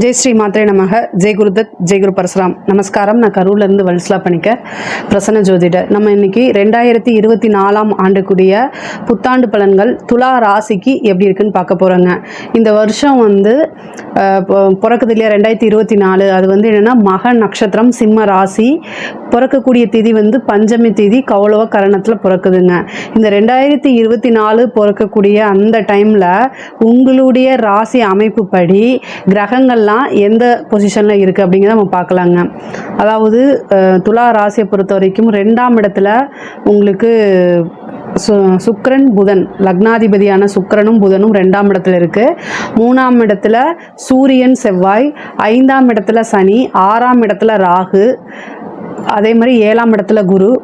ஜெய் ஸ்ரீ மாத்திரை நமக. ஜெய் குருதத் ஜெய் குரு பரசுராம். நமஸ்காரம். நான் கரூர்லேருந்து வல்ஸ்லா பண்ணிக்க பிரசன்ன ஜோதிடர். நம்ம இன்னைக்கு ரெண்டாயிரத்தி இருபத்தி நாலாம் ஆண்டுக்குரிய புத்தாண்டு பலன்கள் துலா ராசிக்கு எப்படி இருக்குன்னு பார்க்க போகிறோங்க இந்த வருஷம் வந்து பிறக்குது இல்லையா? ரெண்டாயிரத்தி இருபத்தி நாலு. அது வந்து என்னென்னா மக நட்சத்திரம் சிம்ம ராசி. பிறக்கக்கூடிய திதி வந்து பஞ்சமி திதி கௌளவ கரணத்தில் பிறக்குதுங்க. இந்த ரெண்டாயிரத்தி இருபத்தி நாலு பிறக்கக்கூடிய அந்த டைமில் உங்களுடைய ராசி அமைப்பு படி கிரகங்கள்லாம் எந்த பொசிஷனில் இருக்குது அப்படிங்கிறத நம்ம பார்க்கலாங்க. அதாவது துலா ராசியை பொறுத்த வரைக்கும் ரெண்டாம் இடத்துல உங்களுக்கு சு சுக்கரன் புதன் லக்னாதிபதியான சுக்கரனும் புதனும் ரெண்டாம் இடத்துல இருக்குது மூணாம் இடத்துல சூரியன் செவ்வாய் ஐந்தாம் இடத்துல சனி ஆறாம் இடத்துல ராகு அதே மாதிரி ஏழாம் இடத்துல குரு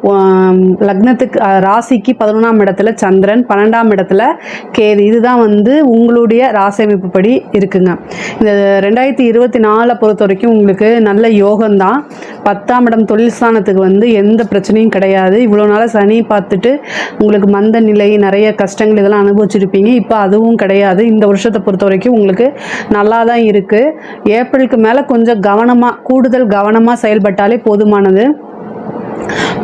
லக்னத்துக்கு ராசிக்கு பதினொன்றாம் இடத்துல சந்திரன் பன்னெண்டாம் இடத்துல கேது. இதுதான் வந்து உங்களுடைய ராசி அமைப்புப்படி இருக்குங்க. இந்த ரெண்டாயிரத்தி இருபத்தி நாலை பொறுத்த வரைக்கும் உங்களுக்கு நல்ல யோகம்தான். பத்தாம் இடம் தொழில் ஸ்தானத்துக்கு வந்து எந்த பிரச்சனையும் கிடையாது. இவ்வளோ நாளாக சனி பார்த்துட்டு உங்களுக்கு மந்த நிலை நிறைய கஷ்டங்கள் இதெல்லாம் அனுபவிச்சிருப்பீங்க. இப்போ அதுவும் கிடையாது. இந்த வருஷத்தை பொறுத்த வரைக்கும் உங்களுக்கு நல்லா தான் இருக்குது ஏப்ரலுக்கு மேலே கொஞ்சம் கவனமாக கூடுதல் கவனமாக செயல்பட்டாலே போதுமானது.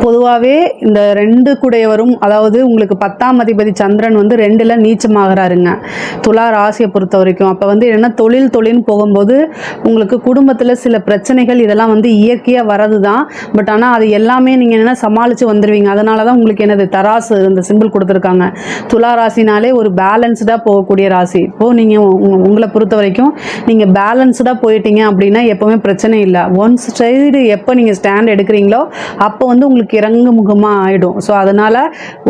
பொதுவாகவே இந்த ரெண்டு கூடையவரும் அதாவது உங்களுக்கு பத்தாம் அதிபதி சந்திரன் வந்து ரெண்டில் நீச்சமாகறாருங்க. துலா ராசியை பொறுத்த வரைக்கும். அப்போ வந்து என்னென்னா தொழில் தொழில்னு போகும்போது உங்களுக்கு குடும்பத்தில் சில பிரச்சனைகள் இதெல்லாம் வந்து இயற்கையாக வரது தான் பட் ஆனால் அது எல்லாமே நீங்கள் என்னென்னா சமாளித்து வந்துடுவீங்க அதனால தான் உங்களுக்கு என்னது தராசு இந்த சிம்பிள் கொடுத்துருக்காங்க. துலா ராசினாலே ஒரு பேலன்ஸ்டாக போகக்கூடிய ராசி. இப்போது நீங்கள் உங்களை பொறுத்த வரைக்கும் நீங்கள் பேலன்ஸ்டாக போயிட்டீங்க அப்படின்னா எப்போவுமே பிரச்சனை இல்லை. ஒன் சைடு எப்போ நீங்கள் ஸ்டாண்ட் எடுக்கிறீங்களோ அப்போ வந்து உங்களுக்கு இறங்கு முகமாக ஆகிடும் ஸோ அதனால்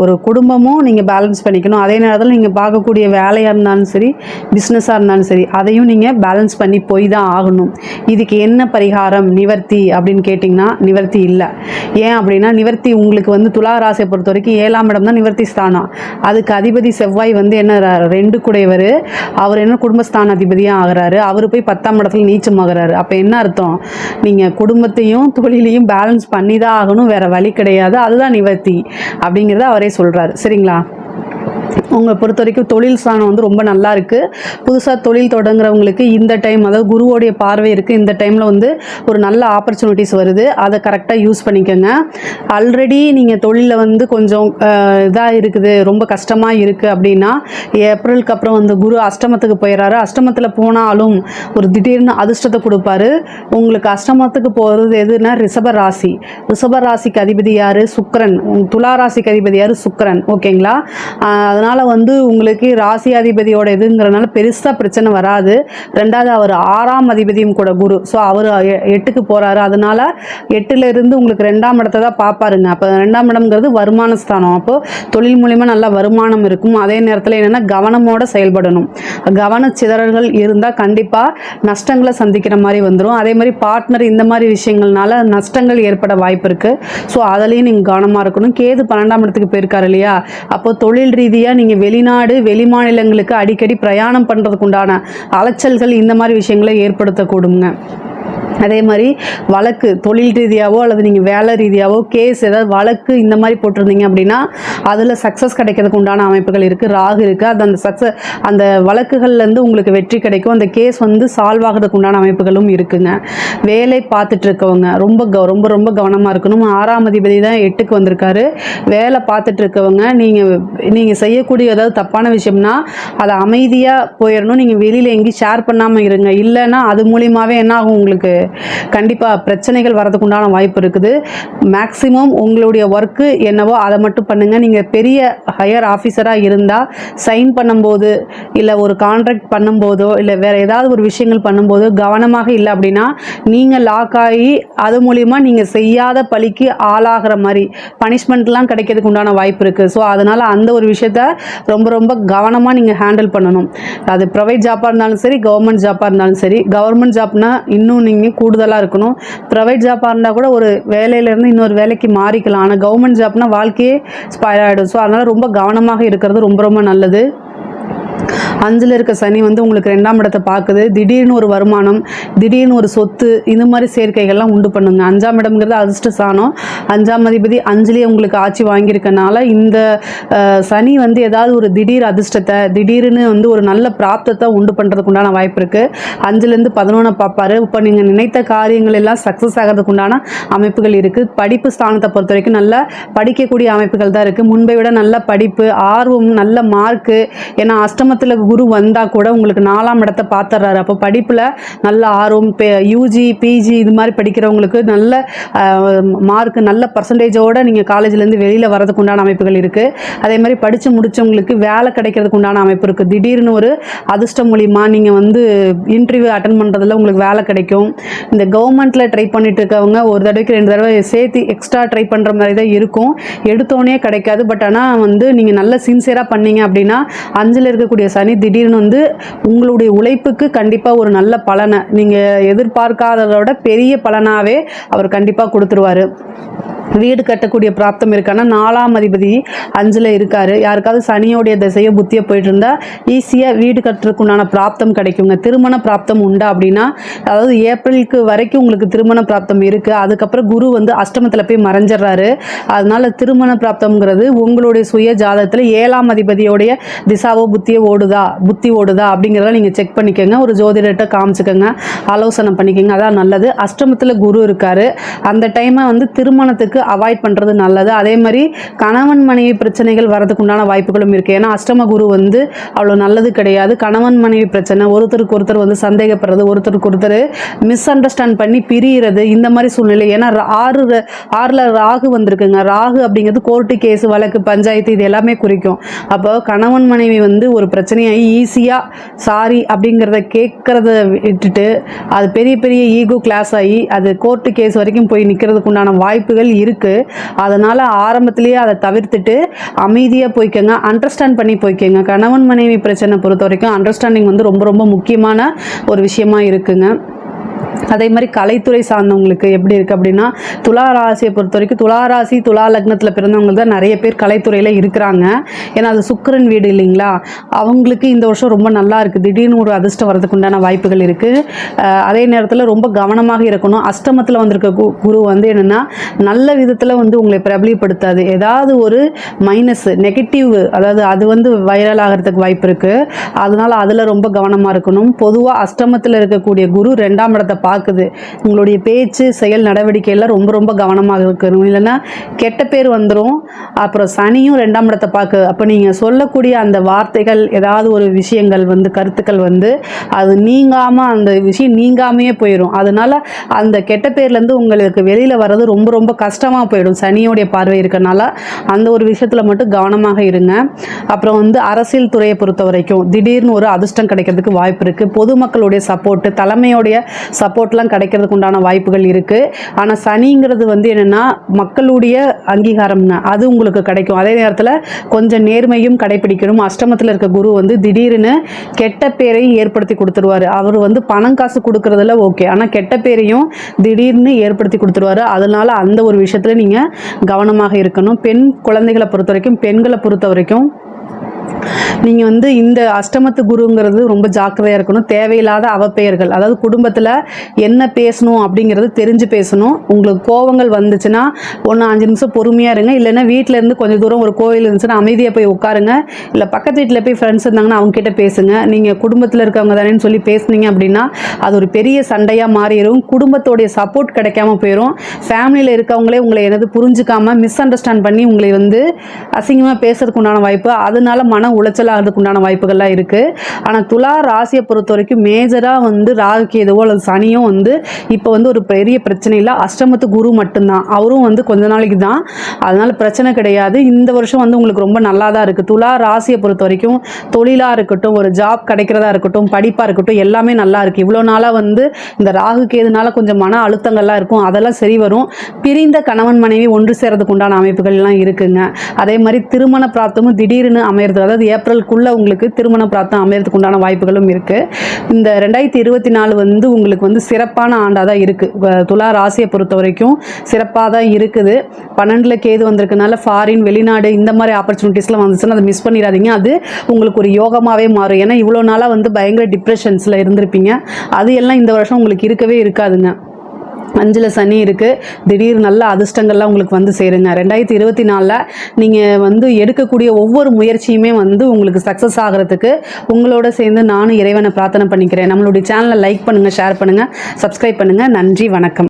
ஒரு குடும்பமும் நீங்கள் பேலன்ஸ் பண்ணிக்கணும். அதே நேரத்தில் நீங்கள் பார்க்கக்கூடிய வேலையாக இருந்தாலும் சரி பிஸ்னஸாக இருந்தாலும் சரி அதையும் நீங்கள் பேலன்ஸ் பண்ணி போய் தான் ஆகணும். இதுக்கு என்ன பரிகாரம்? நிவர்த்தி அப்படின்னு கேட்டிங்கன்னா நிவர்த்தி இல்லை. ஏன் அப்படின்னா நிவர்த்தி உங்களுக்கு வந்து துலா ராசியை பொறுத்த வரைக்கும் ஏழாம் இடம் தான் நிவர்த்தி ஸ்தானம். அதுக்கு அதிபதி செவ்வாய் வந்து என்ன ரெண்டு குடையவர். அவர் என்ன குடும்பஸ்தான அதிபதியாக ஆகுறாரு. அவர் போய் பத்தாம் இடத்துல நீச்சம் அப்போ என்ன அர்த்தம்? நீங்கள் குடும்பத்தையும் தொழிலையும் பேலன்ஸ் பண்ணி தான் ஆகணும். வேறு வழி கிடையாது அதுதான் நிவர்த்தி அப்படிங்கிறத அவரே சொல்கிறார் சரிங்களா? உங்களை பொறுத்த வரைக்கும் தொழில் ஸ்தானம் வந்து ரொம்ப நல்லா இருக்குது புதுசாக தொழில் தொடங்குறவங்களுக்கு இந்த டைம் அதாவது குருவோடைய பார்வை இருக்குது இந்த டைமில் வந்து ஒரு நல்ல ஆப்பர்ச்சுனிட்டிஸ் வருது. அதை கரெக்டாக யூஸ் பண்ணிக்கோங்க. ஆல்ரெடி நீங்கள் தொழிலில் வந்து கொஞ்சம் இதாக இருக்குது. ரொம்ப கஷ்டமாக இருக்குது அப்படின்னா ஏப்ரலுக்கு அப்புறம் வந்து குரு அஷ்டமத்துக்கு போயிடறாரு அஷ்டமத்தில் போனாலும் ஒரு திடீர்னு அதிர்ஷ்டத்தை கொடுப்பாரு. உங்களுக்கு அஷ்டமத்துக்கு போகிறது எதுனா ரிஷப ராசி. ரிஷப ராசிக்கு அதிபதி யார்? சுக்கரன். துலா ராசிக்கு அதிபதி யார்? சுக்கரன். ஓகேங்களா? அதனால் அதனால் வந்து உங்களுக்கு ராசி அதிபதியோட இதுங்கிறனால பெருசாக பிரச்சனை வராது. ரெண்டாவது அவர் ஆறாம் அதிபதியும் கூட குரு. ஸோ அவர் எட்டுக்கு போகிறாரு அதனால எட்டுல இருந்து உங்களுக்கு ரெண்டாம் இடத்தை தான் பார்ப்பாருங்க அப்போ ரெண்டாம் இடம்ங்கிறது வருமான ஸ்தானம். அப்போது தொழில் மூலிமா நல்ல வருமானம் இருக்கும். அதே நேரத்தில் என்னென்னா கவனமோடு செயல்படணும். கவன சிதறல்கள் இருந்தால் கண்டிப்பாக நஷ்டங்களை சந்திக்கிற மாதிரி வந்துடும் அதே மாதிரி பார்ட்னர் இந்த மாதிரி விஷயங்கள்னால நஷ்டங்கள் ஏற்பட வாய்ப்பு இருக்குது ஸோ அதுலேயும் நீங்கள் கவனமாக இருக்கணும். கேது பன்னெண்டாம் இடத்துக்கு போயிருக்காரு இல்லையா? அப்போ தொழில் ரீதியாக நீங்கள் வெளிநாடு வெளி மாநிலங்களுக்கு அடிக்கடி பிரயாணம் பண்ணுறதுக்குண்டான அலைச்சல்கள் இந்த மாதிரி விஷயங்களை ஏற்படுத்தக்கூடுங்க. அதே மாதிரி வழக்கு தொழில் ரீதியாகவோ அல்லது நீங்கள் வேலை ரீதியாவோ கேஸ் ஏதாவது வழக்கு இந்த மாதிரி போட்டிருந்தீங்க அப்படின்னா அதில் சக்ஸஸ் கிடைக்கிறதுக்கு உண்டான அமைப்புகள் இருக்குது ராகு இருக்குது அது அந்த சக்ஸஸ் அந்த வழக்குகள்லேருந்து உங்களுக்கு வெற்றி கிடைக்கும். அந்த கேஸ் வந்து சால்வ் ஆகிறதுக்கு உண்டான அமைப்புகளும் இருக்குங்க. வேலை பார்த்துட்டு இருக்கவங்க ரொம்ப கவ- ரொம்ப ரொம்ப கவனமாக இருக்கணும். ஆறாம் அதிபதி தான் எட்டுக்கு வந்திருக்காரு. வேலை பார்த்துட்டு இருக்கவங்க நீங்கள் நீங்கள் செய்யக்கூடிய ஏதாவது தப்பான விஷயம்னா அதை அமைதியாக போயிடணும். நீங்கள் வெளியில் எங்கேயும் ஷேர் பண்ணாமல் இருங்க. இல்லைன்னா அது மூலியமாகவே என்ன ஆகும் உங்களுக்கு? கண்டிப்பாக பிரச்சனைகள் வரதுக்கு உண்டான வாய்ப்பு இருக்குது. மேக்ஸிமம் உங்களுடைய ஒர்க்கு என்னவோ அதை மட்டும் பண்ணுங்கள் நீங்கள் பெரிய ஹையர் ஆஃபீஸராக இருந்தால் சைன் பண்ணும்போது இல்லை ஒரு கான்ட்ராக்ட் பண்ணும்போதோ இல்லை வேறு ஏதாவது ஒரு விஷயங்கள் பண்ணும்போதோ கவனமாக இல்லை அப்படின்னா நீங்கள் லாக் ஆகி அது மூலிமா நீங்கள் செய்யாத பழிக்கு ஆளாகிற மாதிரி பனிஷ்மெண்ட்லாம் கிடைக்கிறதுக்கு உண்டான வாய்ப்பு இருக்குது ஸோ அதனால் அந்த ஒரு விஷயத்த ரொம்ப ரொம்ப கவனமாக நீங்கள் ஹேண்டில் பண்ணணும். அது ப்ரைவேட் ஜாப்பாக இருந்தாலும் சரி கவர்மெண்ட் ஜாப்பாக இருந்தாலும் சரி கவர்மெண்ட் ஜாப்னால் இன்னும் நீங்கள் கூடுதலாக இருக்கணும். ப்ரைவேட் ஜாப்பாக இருந்தால் கூட ஒரு வேலையிலேருந்து இன்னொரு வேலைக்கு மாறிக்கலாம். ஆனால் கவர்மெண்ட் ஜாப்னால் வாழ்க்கையே ஸ்பாயில் ஆகிடும் ஸோ அதனால் ரொம்ப கவனமாக இருக்கிறது ரொம்ப ரொம்ப நல்லது. அஞ்சில் இருக்க சனி வந்து உங்களுக்கு ரெண்டாம் இடத்தை பார்க்குது. திடீர்னு ஒரு வருமானம் திடீர்னு ஒரு சொத்து இது மாதிரி சேர்க்கைகள்லாம் உண்டு பண்ணுங்க. அஞ்சாம் இடம்ங்கிறது அதிர்ஷ்ட சாணம். அஞ்சாம் அதிபதி அஞ்சுலேயே உங்களுக்கு ஆட்சி வாங்கியிருக்கனால இந்த சனி வந்து ஏதாவது ஒரு திடீர் அதிர்ஷ்டத்தை திடீர்னு வந்து ஒரு நல்ல பிராப்தத்தை உண்டு பண்ணுறதுக்கு உண்டான வாய்ப்பு இருக்குது அஞ்சுலேருந்து பதினொன்று பார்ப்பாரு. இப்போ நீங்கள் நினைத்த காரியங்கள் எல்லாம் சக்ஸஸ் ஆகிறதுக்கு உண்டான அமைப்புகள் இருக்குது படிப்பு ஸ்தானத்தை பொறுத்த வரைக்கும் நல்லா படிக்கக்கூடிய அமைப்புகள் தான் இருக்குது முன்பை விட நல்ல படிப்பு ஆர்வம் நல்ல மார்க்கு ஏன்னா அஷ்டமத்தில் குரு குரு வந்தால் கூட உங்களுக்கு நாலாம் இடத்தை பார்த்துட்றாரு அப்போ படிப்பில் நல்ல ஆர்வம் யூஜி பிஜி இது மாதிரி படிக்கிறவங்களுக்கு நல்ல மார்க் நல்ல பர்சன்டேஜோடு நீங்கள் காலேஜ்லேருந்து வெளியில் வரதுக்கு உண்டான அமைப்புகள் இருக்குது அதே மாதிரி படித்து முடித்தவங்களுக்கு வேலை கிடைக்கிறதுக்கு உண்டான அமைப்பு இருக்குது திடீர்னு ஒரு அதிர்ஷ்டம் மூலிமா நீங்கள் வந்து இன்டர்வியூ அட்டன் பண்ணுறதுல உங்களுக்கு வேலை கிடைக்கும். இந்த கவர்மெண்ட்டில் ட்ரை பண்ணிட்டு இருக்கவங்க ஒரு தடவைக்கு ரெண்டு தடவை சேர்த்து எக்ஸ்ட்ரா ட்ரை பண்ணுற மாதிரி தான் இருக்கும். எடுத்தோடனே கிடைக்காது. பட் ஆனால் வந்து நீங்கள் நல்ல சின்சியராக பண்ணீங்க அப்படின்னா அஞ்சில் இருக்கக்கூடிய சனி திடீர்னு வந்து உங்களுடைய உழைப்புக்கு கண்டிப்பாக ஒரு நல்ல பலனை நீங்கள் எதிர்பார்க்காததோட பெரிய பலனாகவே அவர் கண்டிப்பாக கொடுத்துருவாரு. வீடு கட்டக்கூடிய பிராப்தம் இருக்கான்னா நாலாம் அதிபதி அஞ்சில் இருக்கார். யாருக்காவது சனியோடைய திசையோ புத்தியோ போயிட்டு இருந்தால் ஈஸியாக வீடு கட்டுறதுக்கு உண்டான பிராப்தம் கிடைக்குங்க. திருமண பிராப்தம் உண்டா அப்படின்னா அதாவது ஏப்ரலுக்கு வரைக்கும் உங்களுக்கு திருமண பிராப்தம் இருக்குது அதுக்கப்புறம் குரு வந்து அஷ்டமத்தில் போய் மறைஞ்சிடுறாரு. அதனால் திருமண பிராப்தம்ங்கிறது உங்களுடைய சுய ஜாதகத்தில் ஏழாம் அதிபதியோடைய திசாவோ புத்தியோ ஓடுதா புத்தி ஓடுதா அப்படிங்கிறத நீங்கள் செக் பண்ணிக்கோங்க. ஒரு ஜோதிடர்கிட்ட காமிச்சுக்கோங்க. ஆலோசனை பண்ணிக்கோங்க. அதான் நல்லது. அஷ்டமத்தில் குரு இருக்காரு. அந்த டைமை வந்து திருமணத்துக்கு அவாய்ட் பண்ணுறது நல்லது. அதே மாதிரி கணவன் மனைவி பிரச்சனைகள் வரதுக்கு உண்டான வாய்ப்புகளும் இருக்குது ஏன்னா அஷ்டம குரு வந்து அவ்வளோ நல்லது கிடையாது. கணவன் மனைவி பிரச்சனை ஒருத்தருக்கு ஒருத்தர் வந்து சந்தேகப்படுறது ஒருத்தருக்கு ஒருத்தர் மிஸ் அண்டர்ஸ்டாண்ட் பண்ணி பிரியிறது இந்த மாதிரி சூழ்நிலை. ஏன்னா ஆறு ஆறில் ராகு வந்திருக்குங்க. ராகு அப்படிங்கிறது கோர்ட்டு கேஸ் வழக்கு பஞ்சாயத்து இது எல்லாமே குறிக்கும். அப்போ கணவன் மனைவி வந்து ஒரு பிரச்சனையை ஈஸியாக சாரி அப்படிங்கிறத கேட்குறத விட்டுட்டு அது பெரிய பெரிய ஈகோ கிளாஸ் ஆகி அது கோர்ட்டு கேஸ் வரைக்கும் போய் நிற்கிறதுக்கு உண்டான வாய்ப்புகள் இருக்குது அதனால் ஆரம்பத்திலேயே அதை தவிர்த்துட்டு அமைதியாக போய்க்கோங்க. அண்டர்ஸ்டாண்ட் பண்ணி போய்க்கோங்க. கணவன் மனைவி பிரச்சனை பொறுத்த வரைக்கும் அண்டர்ஸ்டாண்டிங் வந்து ரொம்ப ரொம்ப முக்கியமான ஒரு விஷயமா இருக்குங்க. அதே மாதிரி கலைத்துறை சார்ந்தவங்களுக்கு எப்படி இருக்குது அப்படின்னா துலா ராசியை பொறுத்த வரைக்கும் துலா ராசி துலா லக்னத்தில் பிறந்தவங்க தான் நிறைய பேர் கலைத்துறையில் இருக்கிறாங்க. ஏன்னா அது சுக்கரன் வீடு இல்லைங்களா? அவங்களுக்கு இந்த வருஷம் ரொம்ப நல்லா இருக்குது திடீர்னு ஒரு அதிர்ஷ்டம் வரதுக்கு உண்டான வாய்ப்புகள் இருக்குது அதே நேரத்தில் ரொம்ப கவனமாக இருக்கணும். அஷ்டமத்தில் வந்திருக்க கு குரு வந்து என்னென்னா நல்ல விதத்தில் வந்து உங்களை பிரபலப்படுத்தாது. ஏதாவது ஒரு மைனஸ் நெகட்டிவ் அதாவது அது வந்து வைரல் ஆகிறதுக்கு வாய்ப்பு இருக்குது அதனால் அதில் ரொம்ப கவனமாக இருக்கணும். பொதுவாக அஷ்டமத்தில் இருக்கக்கூடிய குரு ரெண்டாம் இடத்த பார்க்குது. உங்களுடைய பேச்சு செயல் நடவடிக்கையெல்லாம் ரொம்ப ரொம்ப கவனமாக இருக்கணும். இல்லைன்னா கெட்ட பேர் வந்துடும் அப்புறம் சனியும் ரெண்டாம் இடத்தை பார்க்குது அப்போ நீங்கள் சொல்லக்கூடிய அந்த வார்த்தைகள் ஏதாவது ஒரு விஷயங்கள் வந்து கருத்துக்கள் வந்து அது நீங்காமல் அந்த விஷயம் நீங்காமையே போயிடும் அதனால அந்த கெட்ட பேர்லேருந்து உங்களுக்கு வெளியில் வர்றது ரொம்ப ரொம்ப கஷ்டமாக போயிடும். சனியோடைய பார்வை இருக்கனால அந்த ஒரு விஷயத்தில் மட்டும் கவனமாக இருங்க. அப்புறம் வந்து அரசியல் துறையை பொறுத்த வரைக்கும் திடீர்னு ஒரு அதிர்ஷ்டம் கிடைக்கிறதுக்கு வாய்ப்பு இருக்குது பொதுமக்களுடைய சப்போர்ட்டு தலைமையோடைய சப்போர்ட்லாம் கிடைக்கிறதுக்கு உண்டான வாய்ப்புகள் இருக்குது ஆனால் சனிங்கிறது வந்து என்னென்னா மக்களுடைய அங்கீகாரம்ங்க அது உங்களுக்கு கிடைக்கும். அதே நேரத்தில் கொஞ்சம் நேர்மையும் கடைபிடிக்கணும். அஷ்டமத்தில் இருக்க குரு வந்து திடீர்னு கெட்ட பேரையும் ஏற்படுத்தி கொடுத்துருவாரு. அவர் வந்து பணம் காசு கொடுக்கறதுல ஓகே. ஆனால் கெட்ட பேரையும் திடீர்னு ஏற்படுத்தி கொடுத்துருவாரு. அதனால அந்த ஒரு விஷயத்தில் நீங்கள் கவனமாக இருக்கணும். பெண் குழந்தைகளை பொறுத்த வரைக்கும் பெண்களை பொறுத்த வரைக்கும் நீங்கள் வந்து இந்த அஷ்டமத்து குருங்கிறது ரொம்ப ஜாக்கிரதையாக இருக்கணும். தேவையில்லாத அவப்பெயர்கள் அதாவது குடும்பத்தில் என்ன பேசணும் அப்படிங்கிறது தெரிஞ்சு பேசணும். உங்களுக்கு கோவங்கள் வந்துச்சுன்னா ஒன்று அஞ்சு நிமிஷம் பொறுமையாக இருங்க. இல்லைன்னா வீட்டில் இருந்து கொஞ்சம் தூரம் ஒரு கோயில் இருந்துச்சுன்னா அமைதியாக போய் உட்காருங்க. இல்லை பக்கத்து வீட்டில் போய் ஃப்ரெண்ட்ஸ் இருந்தாங்கன்னா அவங்ககிட்ட பேசுங்க. நீங்கள் குடும்பத்தில் இருக்கவங்க தானேன்னு சொல்லி பேசுனீங்க அப்படின்னா அது ஒரு பெரிய சண்டையாக மாறிடும் குடும்பத்தோடைய சப்போர்ட் கிடைக்காம போயிடும் ஃபேமிலியில் இருக்கவங்களே உங்களை எனது புரிஞ்சுக்காமல் மிஸ் அண்டர்ஸ்டாண்ட் பண்ணி உங்களை வந்து அசிங்கமாக பேசுறதுக்கு உண்டான வாய்ப்பு. அதனால மன உளைச்சல் ஆகிறதுக்கு உண்டான வாய்ப்புகள்லாம் இருக்குது ஆனால் துலா ராசியை பொறுத்த வரைக்கும் மேஜராக வந்து ராகு எதுவோ அல்லது சனியோ வந்து இப்போ வந்து ஒரு பெரிய பிரச்சனை இல்லை. அஷ்டமத்து குரு மட்டும்தான். அவரும் வந்து கொஞ்ச நாளைக்கு தான். அதனால் பிரச்சனை கிடையாது. இந்த வருஷம் வந்து உங்களுக்கு ரொம்ப நல்லா தான் இருக்குது துலா ராசியை பொறுத்த வரைக்கும் தொழிலாக இருக்கட்டும் ஒரு ஜாப் கிடைக்கிறதா இருக்கட்டும் படிப்பாக இருக்கட்டும் எல்லாமே நல்லா இருக்குது இவ்வளோ நாளாக வந்து இந்த ராகு எதுனால கொஞ்சம் மன அழுத்தங்கள்லாம் இருக்கும் அதெல்லாம் சரி வரும். பிரிந்த கணவன் மனைவி ஒன்று சேரதுக்கு உண்டான இருக்குங்க. அதே மாதிரி திருமண பிராப்தமும் திடீர்னு அமையிறது அதாவது ஏப்ரலுக்குள்ளே உங்களுக்கு திருமண பிராப்தம் அமையறதுக்கு உண்டான வாய்ப்புகளும் இருக்குது இந்த ரெண்டாயிரத்தி இருபத்தி நாலு வந்து உங்களுக்கு வந்து சிறப்பான ஆண்டாக தான் இருக்குது துலா ராசியை பொறுத்த வரைக்கும் சிறப்பாக தான் இருக்குது. பன்னெண்டில் கேது வந்திருக்கனால ஃபாரின் வெளிநாடு இந்த மாதிரி ஆப்பர்ச்சுனிட்டிஸ்லாம் வந்துச்சுன்னா அதை மிஸ் பண்ணிடாதீங்க. அது உங்களுக்கு ஒரு யோகமாகவே மாறும். ஏன்னா இவ்வளோ நாளாக வந்து பயங்கர டிப்ரெஷன்ஸில் இருந்திருப்பீங்க. அது எல்லாம் இந்த வருஷம் உங்களுக்கு இருக்கவே இருக்காதுங்க. அஞ்சில் சனி இருக்குது திடீர் நல்ல அதிர்ஷ்டங்கள்லாம் உங்களுக்கு வந்து சேருங்க. ரெண்டாயிரத்தி இருபத்தி நாலில் நீங்கள் வந்து எடுக்கக்கூடிய ஒவ்வொரு முயற்சியுமே வந்து உங்களுக்கு சக்ஸஸ் ஆகிறதுக்கு உங்களோட சேர்ந்து நானும் இறைவனை பிரார்த்தனை பண்ணிக்கிறேன். நம்மளுடைய சேனலை லைக் பண்ணுங்கள் ஷேர் பண்ணுங்கள் சப்ஸ்கிரைப் பண்ணுங்கள் நன்றி வணக்கம்.